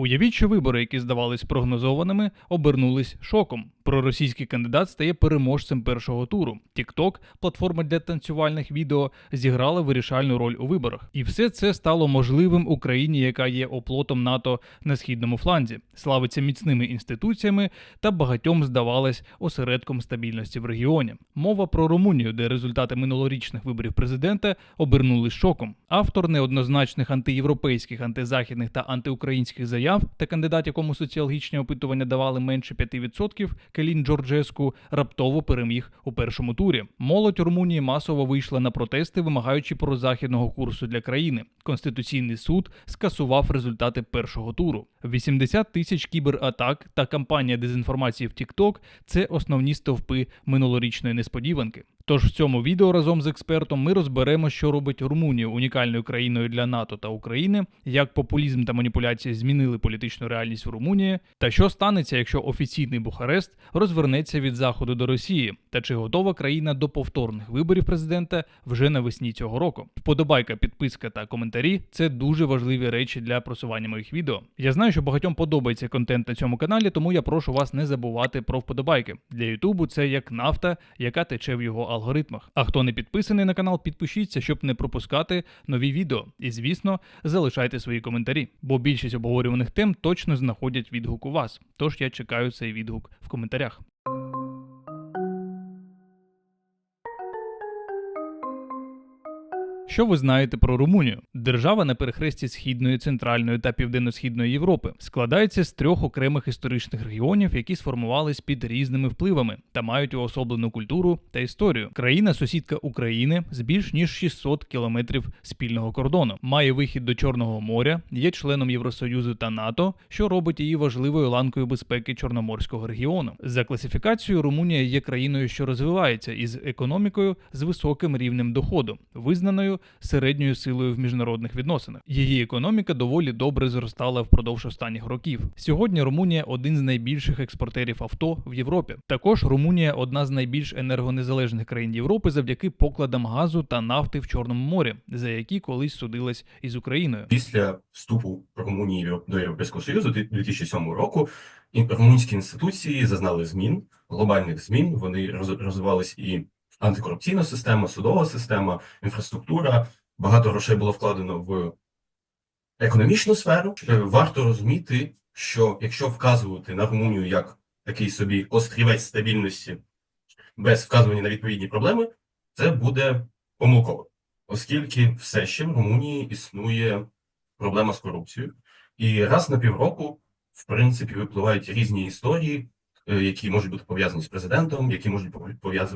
Уявіть, що вибори, які здавались прогнозованими, обернулись шоком. Проросійський кандидат стає переможцем першого туру. TikTok, платформа для танцювальних відео, зіграла вирішальну роль у виборах. І все це стало можливим Україні, яка є оплотом НАТО на східному фланзі, славиться міцними інституціями та багатьом здавалось осередком стабільності в регіоні. Мова про Румунію, де результати минулорічних виборів президента обернулись шоком. Автор неоднозначних антиєвропейських, антизахідних та антиукраїнських заяв та кандидат, якому соціологічні опитування давали менше 5%, Келін Джорджеску, раптово переміг у першому турі. Молодь Румунії масово вийшла на протести, вимагаючи прозахідного курсу для країни. Конституційний суд скасував результати першого туру. 80 тисяч кібератак та кампанія дезінформації в TikTok – це основні стовпи минулорічної несподіванки. Тож в цьому відео разом з експертом ми розберемо, що робить Румунію унікальною країною для НАТО та України, як популізм та маніпуляції змінили політичну реальність в Румунії, та що станеться, якщо офіційний Бухарест розвернеться від заходу до Росії, та чи готова країна до повторних виборів президента вже навесні цього року. Вподобайка, підписка та коментарі це дуже важливі речі для просування моїх відео. Я знаю, що багатьом подобається контент на цьому каналі, тому я прошу вас не забувати про вподобайки. Для Ютубу це як нафта, яка тече в його алгоритмах. А хто не підписаний на канал, підпишіться, щоб не пропускати нові відео. І звісно, залишайте свої коментарі, бо більшість обговорюваних тем точно знаходять відгук у вас. Тож я чекаю цей відгук в коментарях. Що ви знаєте про Румунію? Держава на перехресті східної, центральної та південно-східної Європи складається з трьох окремих історичних регіонів, які сформувались під різними впливами та мають уособлену культуру та історію. Країна сусідка України з більш ніж 600 кілометрів спільного кордону, має вихід до Чорного моря, є членом Євросоюзу та НАТО, що робить її важливою ланкою безпеки Чорноморського регіону. За класифікацією Румунія є країною, що розвивається із економікою з високим рівнем доходу, визнаною середньою силою в міжнародних відносинах. Її економіка доволі добре зростала впродовж останніх років. Сьогодні Румунія один з найбільших експортерів авто в Європі. Також Румунія одна з найбільш енергонезалежних країн Європи завдяки покладам газу та нафти в Чорному морі, за які колись судилась із Україною. Після вступу Румунії до Європейського Союзу 2007 року і- румунські інституції зазнали змін, глобальних змін. Вони роз- розвивались і антикорупційна система, судова система, інфраструктура. Багато грошей було вкладено в економічну сферу. Е, Варто розуміти, що якщо вказувати на Румунію як такий собі острівець стабільності без вказування на відповідні проблеми, це буде помилково, оскільки все ще в Румунії існує проблема з корупцією. І раз на півроку, в принципі, випливають різні історії, які можуть бути пов'язані з президентом, які можуть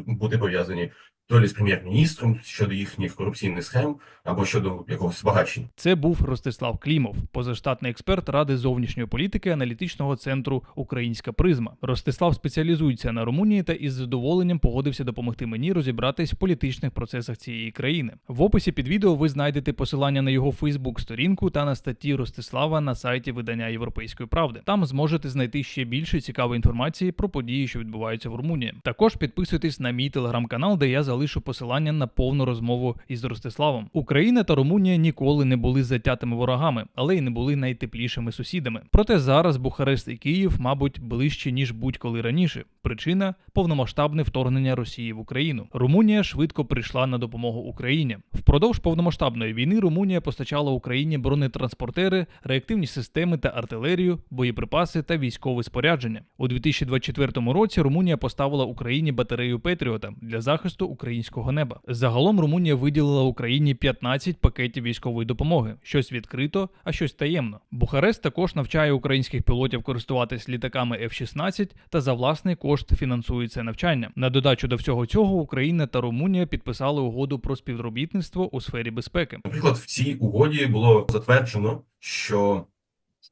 бути пов'язані то лі з прем'єр-міністром щодо їхніх корупційних схем або щодо якогось збагачення. Це був Ростислав Клімов, позаштатний експерт Ради зовнішньої політики аналітичного центру Українська призма. Ростислав спеціалізується на Румунії та із задоволенням погодився допомогти мені розібратись в політичних процесах цієї країни. В описі під відео ви знайдете посилання на його Фейсбук-сторінку та на статті Ростислава на сайті видання Європейської правди. Там зможете знайти ще більше цікавої інформації про події, що відбуваються в Румунії. Також підписуйтесь на мій телеграм-канал, де я залишу посилання на повну розмову із Ростиславом. Україна та Румунія ніколи не були затятими ворогами, але й не були найтеплішими сусідами. Проте зараз Бухарест і Київ, мабуть, ближче ніж будь-коли раніше. Причина повномасштабне вторгнення Росії в Україну. Румунія швидко прийшла на допомогу Україні. Впродовж повномасштабної війни Румунія постачала Україні бронетранспортери, реактивні системи та артилерію, боєприпаси та військове спорядження. У 2024 році Румунія поставила Україні батарею Петріота для захисту українського неба. Загалом Румунія виділила Україні 15 пакетів військової допомоги, щось відкрито, а щось таємно. Бухарест також навчає українських пілотів користуватись літаками F-16 та за власний кошт фінансує це навчання. На додачу до всього цього Україна та Румунія підписали угоду про співробітництво у сфері безпеки. Наприклад, в цій угоді було затверджено, що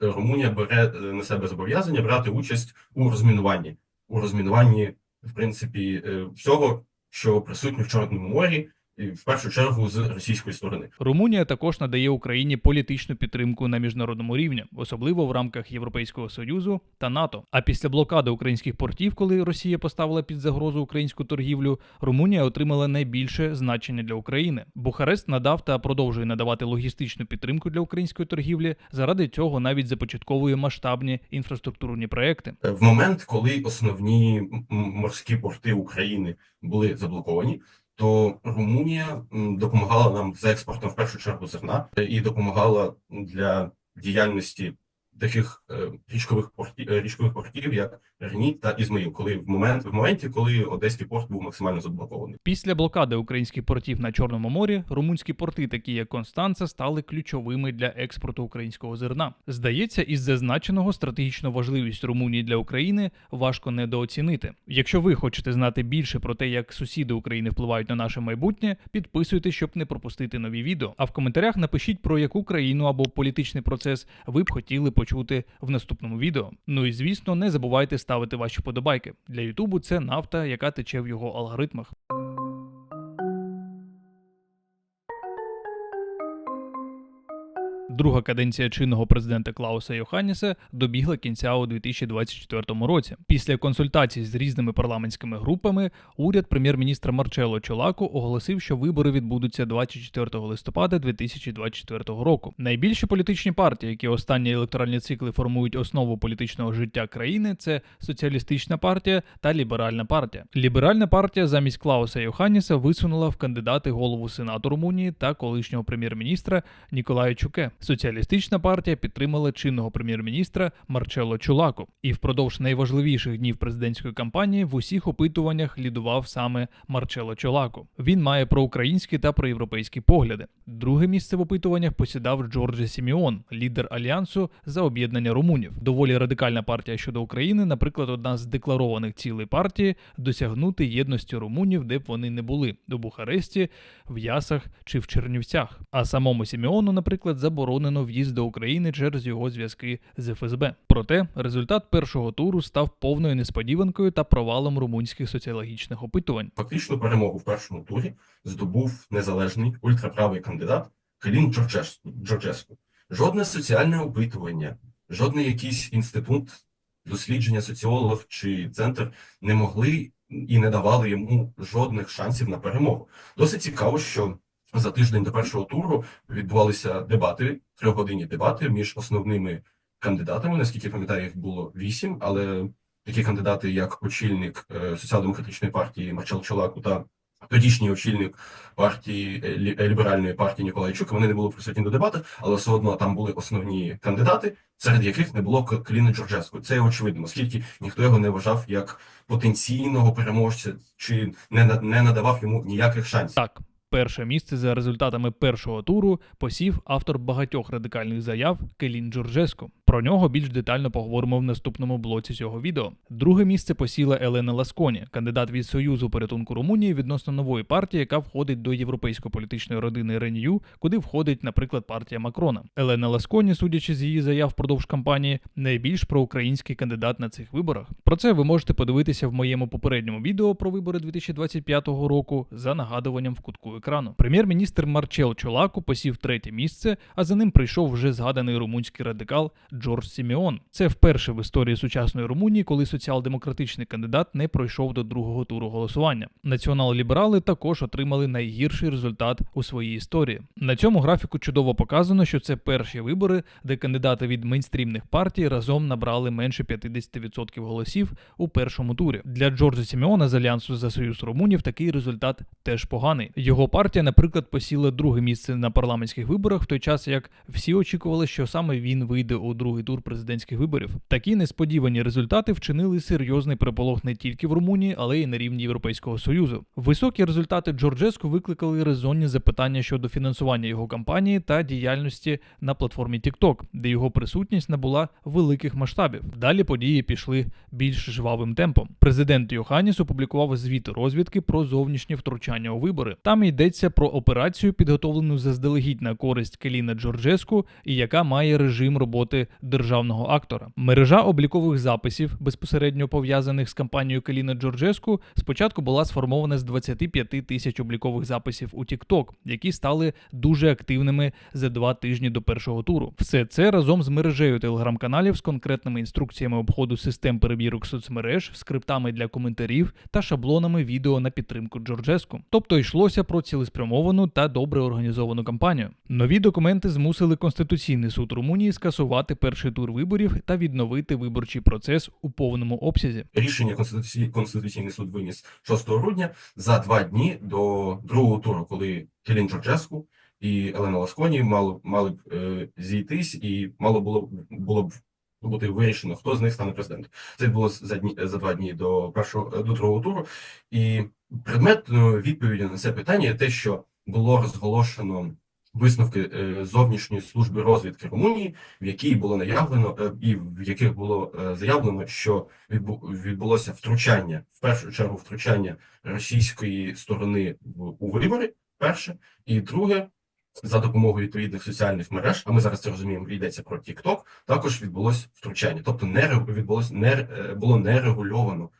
Румунія бере е, на себе зобов'язання брати участь у розмінуванні, у розмінуванні, в принципі, е, всього, що присутні в Чорному морі, в першу чергу з російської сторони. Румунія також надає Україні політичну підтримку на міжнародному рівні, особливо в рамках Європейського союзу та НАТО. А після блокади українських портів, коли Росія поставила під загрозу українську торгівлю, Румунія отримала найбільше значення для України. Бухарест надав та продовжує надавати логістичну підтримку для української торгівлі. Заради цього навіть започатковує масштабні інфраструктурні проекти. Е, В момент, коли основні морські порти України були заблоковані, то Румунія допомагала нам з експортом в першу чергу зерна і допомагала для діяльності таких е, річкових портів, річкових портів, як Рені та Ізмаїл, коли в момент в моменті, коли Одеський порт був максимально заблокований. Після блокади українських портів на Чорному морі румунські порти, такі як Констанца, стали ключовими для експорту українського зерна. Здається, із зазначеного стратегічну важливість Румунії для України важко недооцінити. Якщо ви хочете знати більше про те, як сусіди України впливають на наше майбутнє, підписуйтесь, щоб не пропустити нові відео. А в коментарях напишіть про яку країну або політичний процес ви б хотіли почути в наступному відео. Ну і звісно, не забувайте ставити ваші подобайки. Для Ютубу це нафта, яка тече в його алгоритмах. Друга каденція чинного президента Клауса Йоханніса добігла кінця у 2024 році. Після консультацій з різними парламентськими групами уряд прем'єр-міністра Марчело Чолаку оголосив, що вибори відбудуться 24 листопада 2024 року. Найбільші політичні партії, які останні електоральні цикли формують основу політичного життя країни, це соціалістична партія та ліберальна партія. Ліберальна партія замість Клауса Йоханніса висунула в кандидати голову Сенату Румунії та колишнього прем'єр-міністра Ніколая Чуке. Соціалістична партія підтримала чинного прем'єр-міністра Марчело Чулаку. І впродовж найважливіших днів президентської кампанії в усіх опитуваннях лідував саме Марчело Чолаку. Він має проукраїнські та проєвропейські погляди. Друге місце в опитуваннях посідав Джордже Сіміон, лідер альянсу за об'єднання румунів. Доволі радикальна партія щодо України, наприклад, одна з декларованих цілей партії досягнути єдності румунів, де б вони не були у Бухаресті, в Ясах чи в Чернівцях. А самому Сімеону, наприклад, заборонено в'їзд до України через його зв'язки з ФСБ. Проте результат першого туру став повною несподіванкою та провалом румунських соціологічних опитувань. Фактичну перемогу в першому турі здобув незалежний ультраправий кандидат Джорджес- Джорджеску. Жодне соціальне опитування, жодний якийсь інститут дослідження соціологів чи центр не могли і не давали йому жодних шансів на перемогу. Досить цікаво, що за тиждень до першого туру відбувалися дебати, трьохгодинні дебати між основними кандидатами. Наскільки пам'ятаю, їх було вісім, але такі кандидати, як очільник е, соціал-демократичної партії Марчел Чолаку та тодішній очільник партії е, е, ліберальної партії Ніколай Чук, вони не були присутні до дебатів, але все одно там були основні кандидати, серед яких не було Кліна Джорджеску. Це очевидно, оскільки ніхто його не вважав як потенційного переможця чи не, не надавав йому ніяких шансів. Так, перше місце за результатами першого туру посів автор багатьох радикальних заяв Келін Джорджеско. Про нього більш детально поговоримо в наступному блоці цього відео. Друге місце посіла Елена Ласконі, кандидат від Союзу порятунку Румунії відносно нової партії, яка входить до європейської політичної родини Ренью, куди входить, наприклад, партія Макрона. Елена Ласконі, судячи з її заяв впродовж кампанії, найбільш проукраїнський кандидат на цих виборах. Про це ви можете подивитися в моєму попередньому відео про вибори 2025 року за нагадуванням в кутку екрану. Прем'єр-міністр Марчел Чолаку посів третє місце, а за ним прийшов вже згаданий румунський радикал Джордж Сімеон. Це вперше в історії сучасної Румунії, коли соціал-демократичний кандидат не пройшов до другого туру голосування. Націонал-ліберали також отримали найгірший результат у своїй історії. На цьому графіку чудово показано, що це перші вибори, де кандидати від мейнстрімних партій разом набрали менше 50% голосів у першому турі. Для Джорджа Сімеона з Альянсу за Союз Румунів такий результат теж поганий. Його партія, наприклад, посіла друге місце на парламентських виборах, в той час як всі очікували, що саме він вийде у другий тур президентських виборів. Такі несподівані результати вчинили серйозний переполох не тільки в Румунії, але й на рівні Європейського союзу. Високі результати Джорджеску викликали резонні запитання щодо фінансування його кампанії та діяльності на платформі TikTok, де його присутність набула великих масштабів. Далі події пішли більш жвавим темпом. Президент Йоханіс опублікував звіт розвідки про зовнішнє втручання у вибори. Там йдеться про операцію, підготовлену заздалегідь на користь Келіна Джорджеску, і яка має режим роботи державного актора. Мережа облікових записів, безпосередньо пов'язаних з кампанією Келіна Джорджеску, спочатку була сформована з 25 тисяч облікових записів у TikTok, які стали дуже активними за два тижні до першого туру. Все це разом з мережею телеграм-каналів з конкретними інструкціями обходу систем перевірок соцмереж, скриптами для коментарів та шаблонами відео на підтримку Джорджеску. Тобто йшлося про цілеспрямовану та добре організовану кампанію. Нові документи змусили Конституційний суд Румунії скасувати перший тур виборів та відновити виборчий процес у повному обсязі. Рішення Конституцій... Конституційний суд виніс 6 грудня за два дні до другого туру, коли Келін Джорджеску і Елена Ласконі мали, мали б е, зійтись, і мало було було б бути вирішено, хто з них стане президентом. Це було за дні за два дні до першого до другого туру. І предметною відповіддю на це питання те, що було розголошено висновки е, зовнішньої служби розвідки Румунії, в якій було наявлено е, і в яких було е, заявлено, що відбу- відбулося втручання в першу чергу втручання російської сторони у вибори. Перше і друге. За допомогою відповідних соціальних мереж, а ми зараз це розуміємо, йдеться про TikTok, також відбулось втручання. Тобто не відбулось не було не регульовано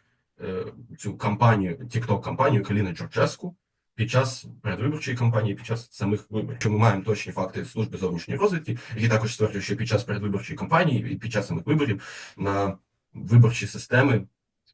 е, цю кампанію, TikTok кампанію Каліни Джорджеску під час передвиборчої кампанії, під час самих виборів. Що ми маємо точні факти служби зовнішньої розвідки, які також стверджують, що під час передвиборчої кампанії і під час самих виборів на виборчі системи.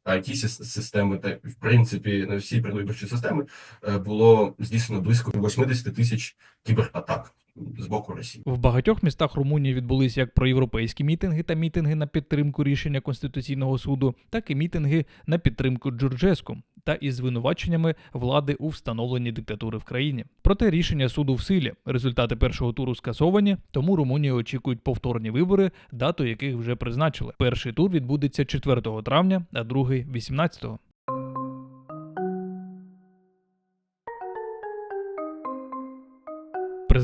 it системи та в принципі на всі передвиборчі системи е, було здійснено близько 80 тисяч кібератак з боку Росії. В багатьох містах Румунії відбулись як проєвропейські мітинги та мітинги на підтримку рішення Конституційного суду, так і мітинги на підтримку Джорджеску та із звинуваченнями влади у встановленні диктатури в країні. Проте рішення суду в силі. Результати першого туру скасовані, тому Румунію очікують повторні вибори, дату яких вже призначили. Перший тур відбудеться 4 травня, а другий 18.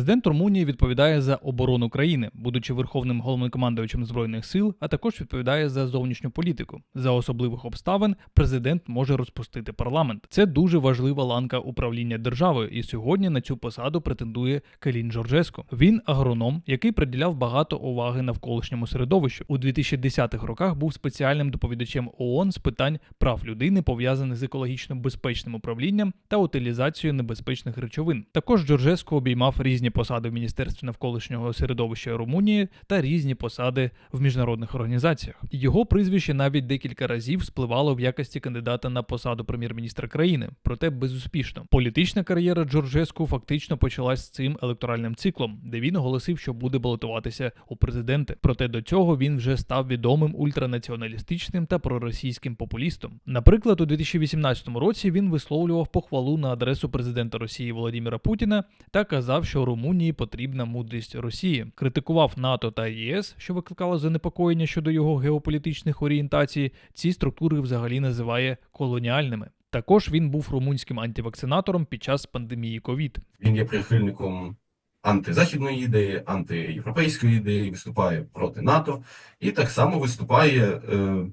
Президент Румунії відповідає за оборону країни, будучи верховним головнокомандувачем збройних сил, а також відповідає за зовнішню політику. За особливих обставин президент може розпустити парламент. Це дуже важлива ланка управління державою, і сьогодні на цю посаду претендує Калін Джорджеско. Він агроном, який приділяв багато уваги навколишньому середовищу. У 2010-х роках був спеціальним доповідачем ООН з питань прав людини, пов'язаних з екологічно безпечним управлінням та утилізацією небезпечних речовин. Також Джорджеско обіймав різні посади в Міністерстві навколишнього середовища Румунії та різні посади в міжнародних організаціях. Його прізвище навіть декілька разів спливало в якості кандидата на посаду прем'єр-міністра країни, проте безуспішно. Політична кар'єра Джорджеску фактично почалась з цим електоральним циклом, де він оголосив, що буде балотуватися у президенти. Проте до цього він вже став відомим ультранаціоналістичним та проросійським популістом. Наприклад, у 2018 році він висловлював похвалу на адресу президента Росії Володимира Путіна та казав, що Румунії потрібна мудрість Росії. Критикував НАТО та ЄС, що викликало занепокоєння щодо його геополітичних орієнтацій. Ці структури взагалі називає колоніальними. Також він був румунським антивакцинатором під час пандемії ковід. Він є прихильником антизахідної ідеї, антиєвропейської ідеї, виступає проти НАТО і так само виступає е,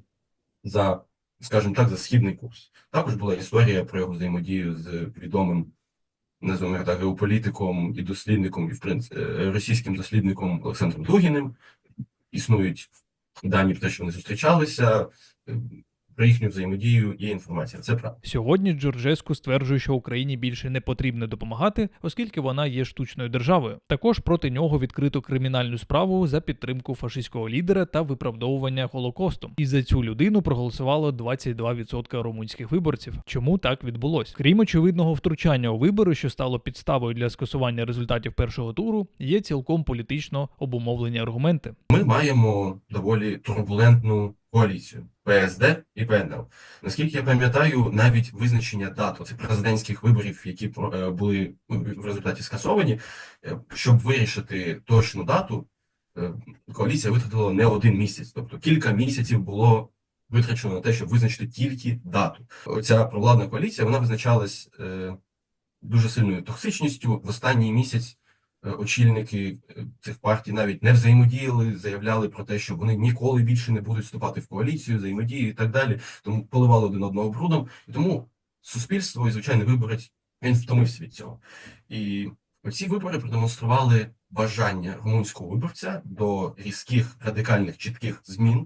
за, скажімо так, за східний курс. Також була історія про його взаємодію з відомим, називаємо так, геополітиком і дослідником, і в принципі російським дослідником Олександром Дугіним. Існують дані про те, що вони зустрічалися. Про їхню взаємодію є інформація. Це правда. Сьогодні Джорджеску стверджує, що Україні більше не потрібно допомагати, оскільки вона є штучною державою. Також проти нього відкрито кримінальну справу за підтримку фашистського лідера та виправдовування голокосту. І за цю людину проголосувало 22% румунських виборців. Чому так відбулось? Крім очевидного втручання у вибори, що стало підставою для скасування результатів першого туру, є цілком політично обумовлені аргументи. Ми маємо доволі турбулентну коаліцію ПСД і ПНЛ. Наскільки я пам'ятаю, навіть визначення дат цих президентських виборів, які е, були ну, в результаті скасовані, е, щоб вирішити точну дату, е, коаліція витратила не один місяць, тобто кілька місяців було витрачено на те, щоб визначити тільки дату. Оця провладна коаліція вона визначалась е, дуже сильною токсичністю. В останній місяць очільники е, цих партій навіть не взаємодіяли, заявляли про те, що вони ніколи більше не будуть вступати в коаліцію, взаємодію і так далі. Тому поливали один одного брудом. І тому суспільство і звичайний виборець він втомився від цього. І Ці вибори продемонстрували бажання румунського виборця до різких, радикальних, чітких змін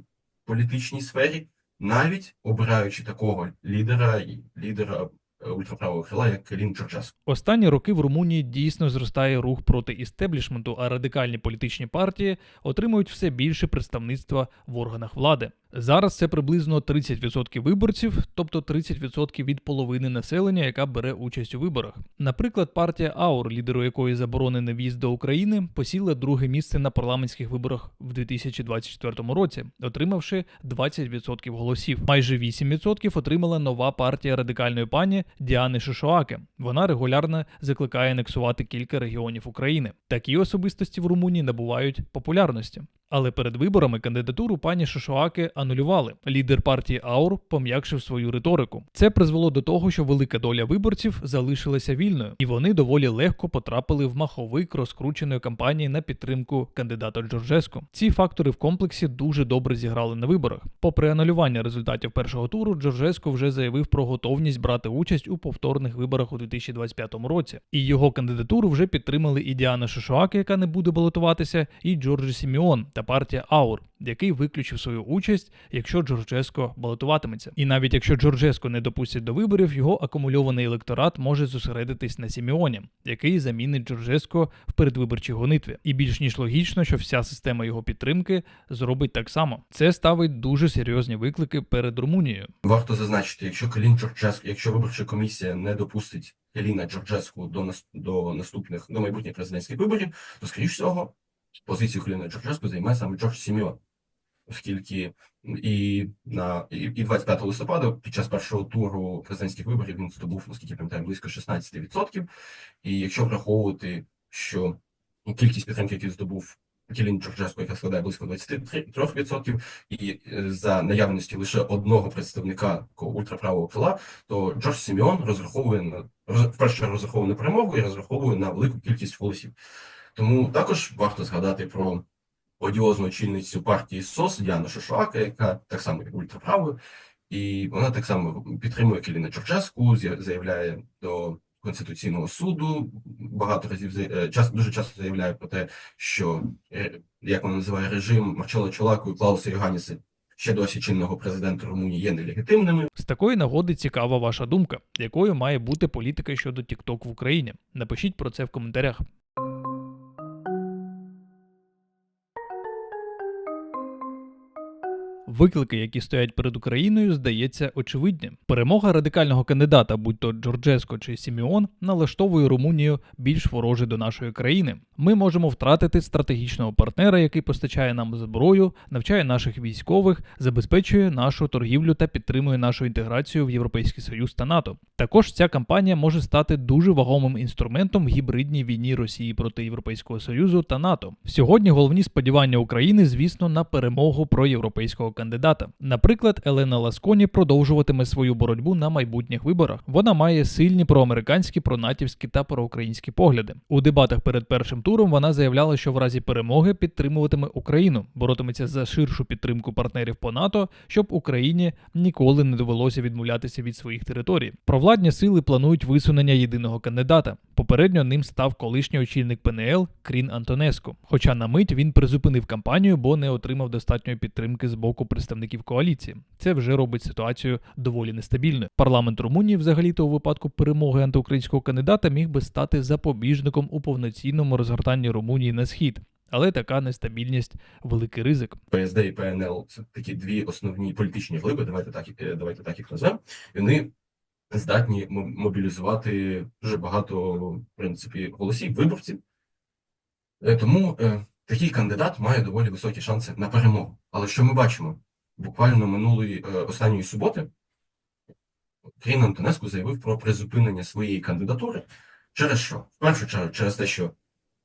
в політичній сфері, навіть обираючи такого лідера, лідера е, ультраправого крила, як Лін Джорджас. Останні роки в Румунії дійсно зростає рух проти істеблішменту, а радикальні політичні партії отримують все більше представництва в органах влади. Зараз це приблизно 30% виборців, тобто 30% від половини населення, яка бере участь у виборах. Наприклад, партія АУР, лідеру якої заборонений в'їзд до України, посіла друге місце на парламентських виборах в 2024 році, отримавши 20% голосів. Майже 8% отримала нова партія радикальної пані Діани Шишоаке. Вона регулярно закликає анексувати кілька регіонів України. Такі особистості в Румунії набувають популярності. Але перед виборами кандидатуру пані Шишоаке анулювали. Лідер партії Аур пом'якшив свою риторику. Це призвело до того, що велика доля виборців залишилася вільною, і вони доволі легко потрапили в маховик розкрученої кампанії на підтримку кандидата Джорджеску. Ці фактори в комплексі дуже добре зіграли на виборах. Попри анулювання результатів першого туру, Джорджеску вже заявив про готовність брати участь у повторних виборах у 2025 році. І його кандидатуру вже підтримали і Діана Шишоаке, яка не буде балотуватися, і Джорджі Сіміон та партія Аур, який виключив свою участь, якщо Джорджеско балотуватиметься. І навіть якщо Джорджеско не допустять до виборів, його акумульований електорат може зосередитись на Сіміоні, який замінить Джорджеско в передвиборчій гонитві. І більш ніж логічно, що вся система його підтримки зробить так само. Це ставить дуже серйозні виклики перед Румунією. Варто зазначити, якщо Калін Джорджеску, якщо виборча комісія не допустить Каліна Джорджеску до нас до наступних до майбутніх президентських виборів, то скоріш всього позицію Каліна Джорджеску займе саме Джордж Сіміон, оскільки і на і, і 25 листопада під час першого туру президентських виборів він здобув, наскільки я пам'ятаю, близько 16%. І якщо враховувати, що кількість підтримки, які здобув Кілін Джорджеско, яка складає близько 23%, і е, за наявності лише одного представника ультраправого крила, то Джордж Сіміон розраховує на вперше розраховує на перемогу і розраховує на велику кількість голосів. Тому також варто згадати про одіозну очільницю партії СОС Діану Шошуака, яка так само є ультраправою, і вона так само підтримує Келіна Чорческу, заявляє до Конституційного суду, багато разів е, час, дуже часто заявляє про те, що е, як вона називає режим Марчела Чолаку і Клауса Йоганіса, ще досі чинного президента Румунії є нелегітимними. З такої нагоди цікава ваша думка, якою має бути політика щодо TikTok в Україні. Напишіть про це в коментарях. Виклики, які стоять перед Україною, здається очевидні. Перемога радикального кандидата, будь то Джорджеско чи Сіміон, налаштовує Румунію більш вороже до нашої країни. Ми можемо втратити стратегічного партнера, який постачає нам зброю, навчає наших військових, забезпечує нашу торгівлю та підтримує нашу інтеграцію в Європейський Союз та НАТО. Також ця кампанія може стати дуже вагомим інструментом в гібридній війні Росії проти Європейського Союзу та НАТО. Сьогодні головні сподівання України, звісно, на перемогу проєвропейського кандидата. Наприклад, Елена Ласконі продовжуватиме свою боротьбу на майбутніх виборах. Вона має сильні проамериканські, пронатівські та проукраїнські погляди. У дебатах перед першим туром вона заявляла, що в разі перемоги підтримуватиме Україну, боротиметься за ширшу підтримку партнерів по НАТО, щоб Україні ніколи не довелося відмовлятися від своїх територій. Провладні сили планують висунення єдиного кандидата. Попередньо ним став колишній очільник ПНЛ Крін Антонеско. Хоча на мить він призупинив кампанію, бо не отримав достатньої підтримки з боку представників коаліції. Це вже робить ситуацію доволі нестабільною. Парламент Румунії, взагалі-то у випадку перемоги антиукраїнського кандидата, міг би стати запобіжником у повноцінному розгортанні Румунії на схід. Але така нестабільність великий ризик. ПСД і ПНЛ це такі дві основні політичні глиби. Давайте так е, давайте так їх назвемо. Вони здатні мо- мобілізувати дуже багато в принципі голосів виборців. Е, Тому е, такий кандидат має доволі високі шанси на перемогу. Але що ми бачимо? Буквально минулої е, останньої суботи Крін Антонеску заявив про призупинення своєї кандидатури через що? В першу чергу, через те, що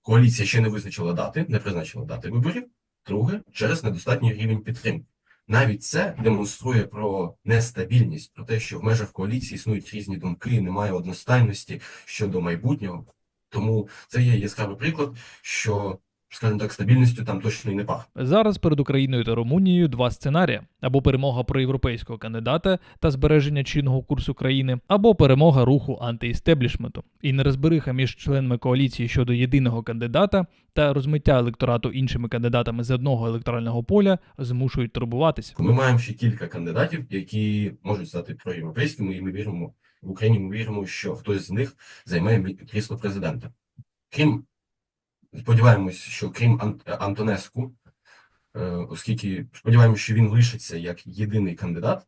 коаліція ще не визначила дати, не призначила дати виборів. Друге, через недостатній рівень підтримки. Навіть це демонструє про нестабільність, про те, що в межах коаліції існують різні думки, немає одностайності щодо майбутнього. Тому це є яскравий приклад, що скажімо так, стабільністю там точно і не пахне. Зараз перед Україною та Румунією два сценарії: або перемога проєвропейського кандидата та збереження чинного курсу країни, або перемога руху антиістеблішменту. І нерозбериха між членами коаліції щодо єдиного кандидата та розмиття електорату іншими кандидатами з одного електорального поля змушують турбуватися. Ми маємо ще кілька кандидатів, які можуть стати проєвропейськими, і ми віримо в Україні. Ми віримо, що хтось з них займає мі- крісло президента. Крім сподіваємось, що крім Ан- Антонеску, е, оскільки сподіваємося, що він лишиться як єдиний кандидат.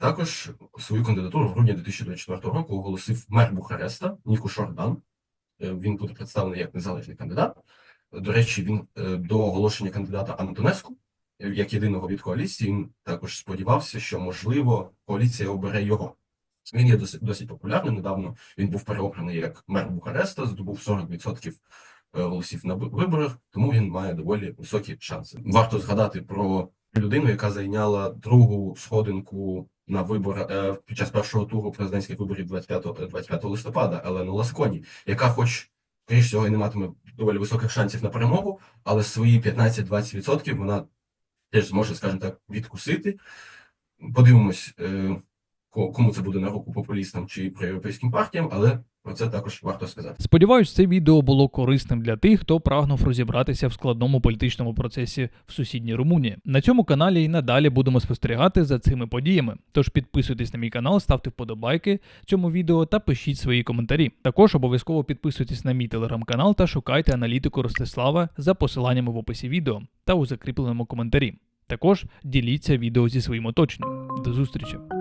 Також свою кандидатуру в грудні 2024 року оголосив мер Бухареста Ніку Шордан. Е, Він буде представлений як незалежний кандидат. До речі, він е, до оголошення кандидата Антонеску як єдиного від коаліції, він також сподівався, що можливо коаліція обере його. Він є досить, досить популярним. Недавно він був переобраний як мер Бухареста, здобув 40% е, голосів на виборах, тому він має доволі високі шанси. Варто згадати про людину, яка зайняла другу сходинку на виборах е, під час першого туру президентських виборів 25, 25 листопада, Елену Ласконі, яка, хоч скоріш всього, і не матиме доволі високих шансів на перемогу, але свої 15-20% вона теж зможе, скажімо так, відкусити. Подивимось, е, кому це буде на руку популістам чи проєвропейським партіям, але про це також варто сказати. Сподіваюсь, це відео було корисним для тих, хто прагнув розібратися в складному політичному процесі в сусідній Румунії. На цьому каналі і надалі будемо спостерігати за цими подіями. Тож підписуйтесь на мій канал, ставте вподобайки цьому відео та пишіть свої коментарі. Також обов'язково підписуйтесь на мій телеграм-канал та шукайте аналітику Ростислава за посиланнями в описі відео та у закріпленому коментарі. Також діліться відео зі своїм оточенням. До зустрічі!